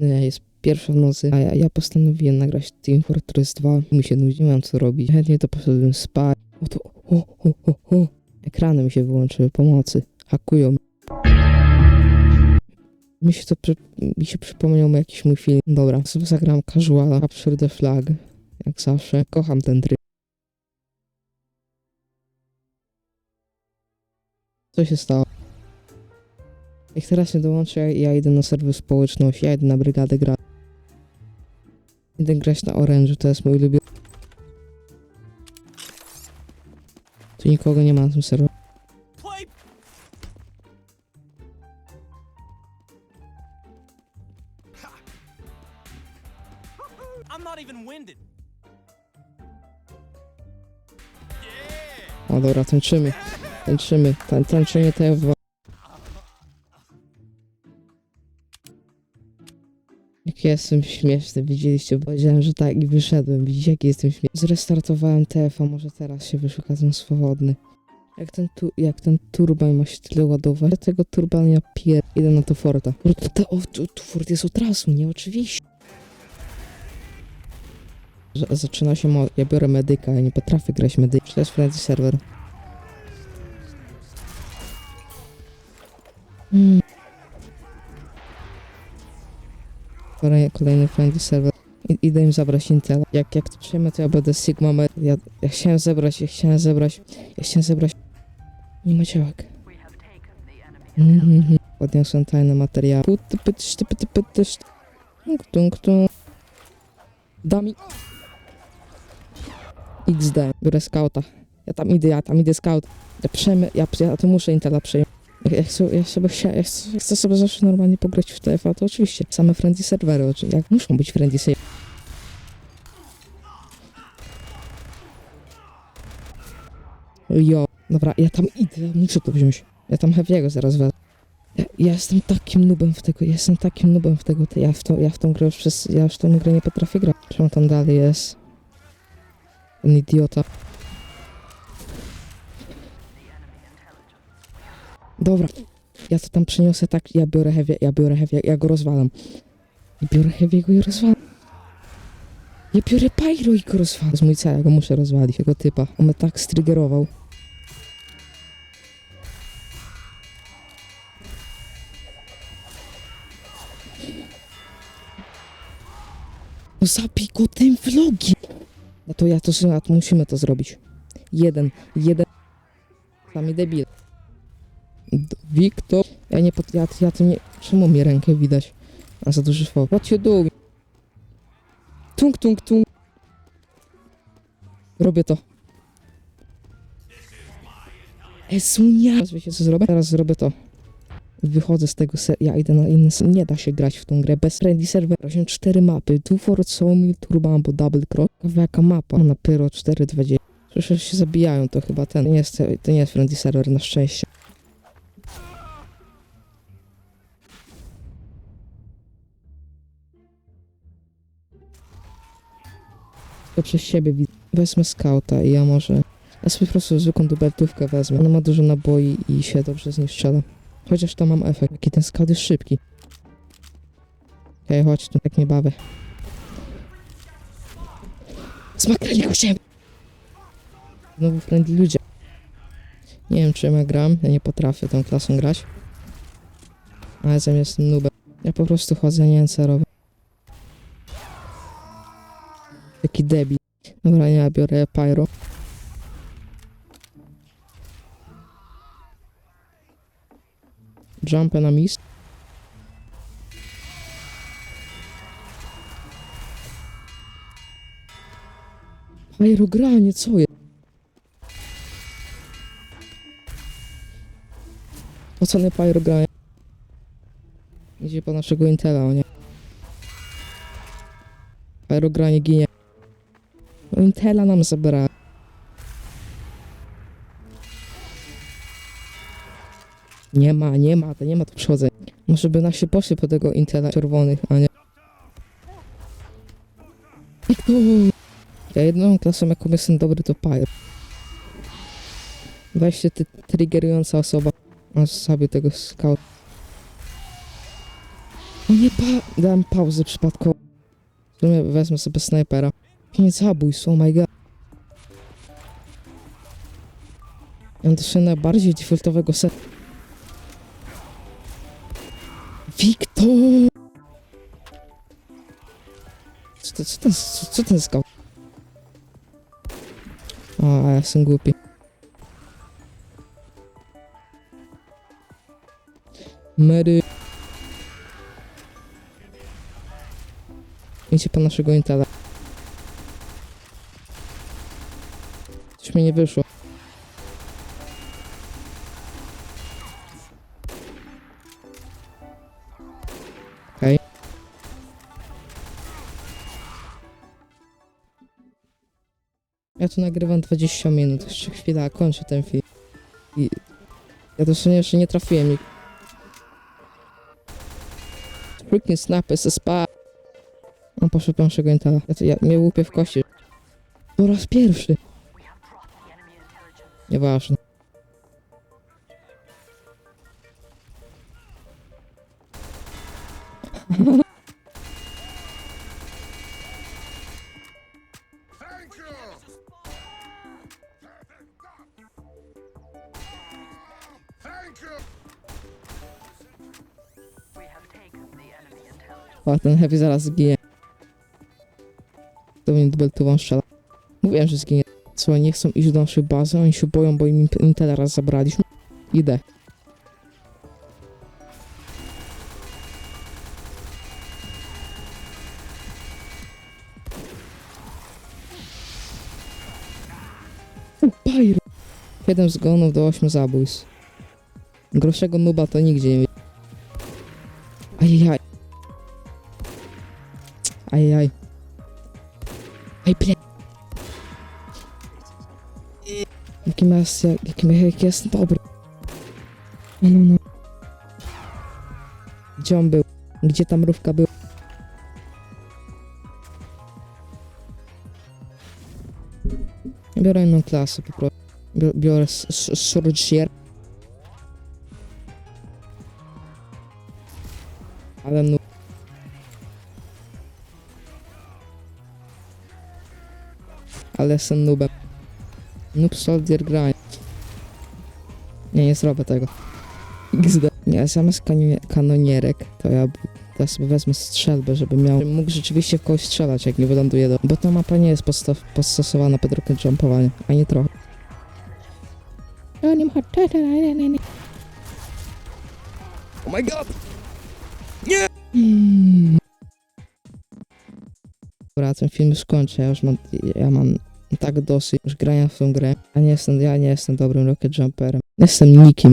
E, Jest pierwsza w nocy, a ja, ja postanowiłem nagrać Team Fortress 2. Mi się nudzi, nie mam co robić. Chętnie to poszedłem spać. O to, o, o, o, o. Ekrany mi się wyłączyły, pomocy. Hakują. Mi się to, przy, mi się przypomniał jakiś mój film. Dobra, sobie zagram casuala, Capture the Flag. Jak zawsze. Kocham ten tryb. Co się stało? Jak teraz się dołączę, ja, idę na serwer społeczności, ja idę na brygadę gra. Idę grać na Orange, to jest mój ulubiony. Tu nikogo nie ma na tym serwerze. O dobra, tańczymy, tańczymy, Tań, tańczenie TF2. Jak jestem śmieszny, widzieliście, powiedziałem, że tak i wyszedłem, widzicie jaki jestem śmieszny. Zrestartowałem TF, a może teraz się wyszuka swobodny. Jak ten, tu, jak ten turban ma się tyle ładować, tego turban ja pier... idę na to forta. To, to, o, tu, tu fort jest od razu, nie? Oczywiście. Zaczyna się mo... Ja biorę medyka, ja nie potrafię grać medyka. To jest friendly server. Mm. Kolejny, kolejny friendly server. I, idę im zabrać Intela. Jak, jak to przejmę, to ja będę Sigma. Ja, ja chciałem zebrać, ja chciałem zebrać, ja chciałem zebrać... Nie ma działek. Mhm. Podniosłem tajne materiały. Tung, tung, tung. Dami. XD. Biorę skauta. Ja tam idę, ja tam idę scout. Ja przejmę, ja, ja to muszę Intela przejąć. Jak, jak, so- jak sobie chcia, jak, chcę- sobie zawsze normalnie pograć w TFA, to oczywiście same friendly serwery, oczy- jak muszą być friendly serwery. Jo, dobra, ja tam idę, muszę to wziąć. Ja tam Heavy'ego zaraz wezmę. Ja, ja jestem takim nubem w tego, ja jestem takim nubem w tego, ja w, to, ja w tą grę już przez, ja już tą grę nie potrafię grać. Czemu tam dalej jest? Ten idiota. Dobra, ja to tam przyniosę tak, ja biorę heavy, ja biorę heavy, ja go rozwalam. Ja biorę heavy'ego i rozwalam. Ja biorę pyro i go rozwalam. To jest mój cel, ja go muszę rozwalić, tego typa. On mnie tak striggerował. No zabij go tym vlogiem. No to ja to, to musimy to zrobić. Jeden, jeden. Sami debil. Wiktor. Ja nie pot... Ja, ja to nie... Czemu mi rękę widać? A za duży fok. What you doing? Tung, tung, tung. Robię to. Esunia! Teraz wiecie co zrobię? Teraz zrobię to. Wychodzę z tego ser... Ja idę na inny ser... Nie da się grać w tą grę bez friendly server. 84 mapy. Two for Soul, Turbambo, Double Cross. Jaka mapa? Na Pyro 4.20. Słyszę, że się zabijają, to chyba ten. To nie jest, to nie jest friendly server, na szczęście. Przez siebie widzę. Wezmę skauta i ja może... Ja sobie po prostu zwykłą dubeltówkę wezmę. Ona ma dużo naboi i się dobrze z. Chociaż to mam efekt. Jaki ten skaut jest szybki. Okej, chodź tu, tak nie bawię. Zmakrali go się! Znowu friendly ludzie. Nie wiem czym ja gram, ja nie potrafię tą klasą grać. Ale ja jestem nubem. Ja po prostu chodzę, nie wiem co robię. Debil. Dobra, ja biorę pyro. Jumpę na mis. Pyro granie, co jest? Oceny pyro granie. Idzie po naszego Intela, o nie. Pyro granie ginie. Intela nam zabrała. Nie ma, nie ma, to nie ma tu przechodzenia. Może by nasi poszli po tego Intela czerwonych, a nie. Wiktor! Ja jedną klasą, jaką jestem dobry, to Pyro. Weźcie ty triggerująca osoba. A sobie tego scout. O nie, pa... dałem pauzę przypadkowo. W sumie wezmę sobie snajpera. Nie zabójstwo, oh my god. Ja też najbardziej defaultowego set. Wiktor! Co, to, co ten, co, co ten skał? A ja jestem głupi. Mary. Idźcie po naszego Intela. Mi nie wyszło. Okej. Ja tu nagrywam 20 minut, jeszcze chwila, kończę ten film. I ja dosłownie jeszcze nie trafiłem. i- Freaking snap, SSP. On poszedł pierwszego Intela. Ja, ja mnie łupie w kości. Po raz pierwszy. Intelligence. O, ten heavy zaraz zginie. To mi dubeltową strzela. Mówiłem, że zginie. Co, nie chcą iść do naszej bazy, oni się boją, bo im Intela raz zabraliśmy. Idę. Pyro! 7 zgonów do 8 zabójstw. Gorszego nuba to nigdzie nie Ajajaj. Ajajaj. Aj, ble. Jakim jest, jakim jak jest dobry. No, no, no. Gdzie on był? Gdzie ta mrówka była? Biorę inną klasę po prostu. Bior- Biorę Surgier. Ale no. Ale jestem noobem. Noob soldier grind. Nie, nie zrobię tego. XD. Nie, zamiast kanonie- kanonierek, to ja, to ja sobie wezmę strzelbę, żeby miał, żebym mógł rzeczywiście w kogoś strzelać, jak nie wyląduje do... Bo ta mapa nie jest posta- postosowana pod rocket jumpowanie, ani trochę. Ja nie ma... Oh my god! Nie! Mm. Dobra, ten film już kończę, ja już mam, ja mam tak dosyć już grania w tą grę. Ja nie jestem, ja nie jestem dobrym rocket jumperem. Jestem nikim.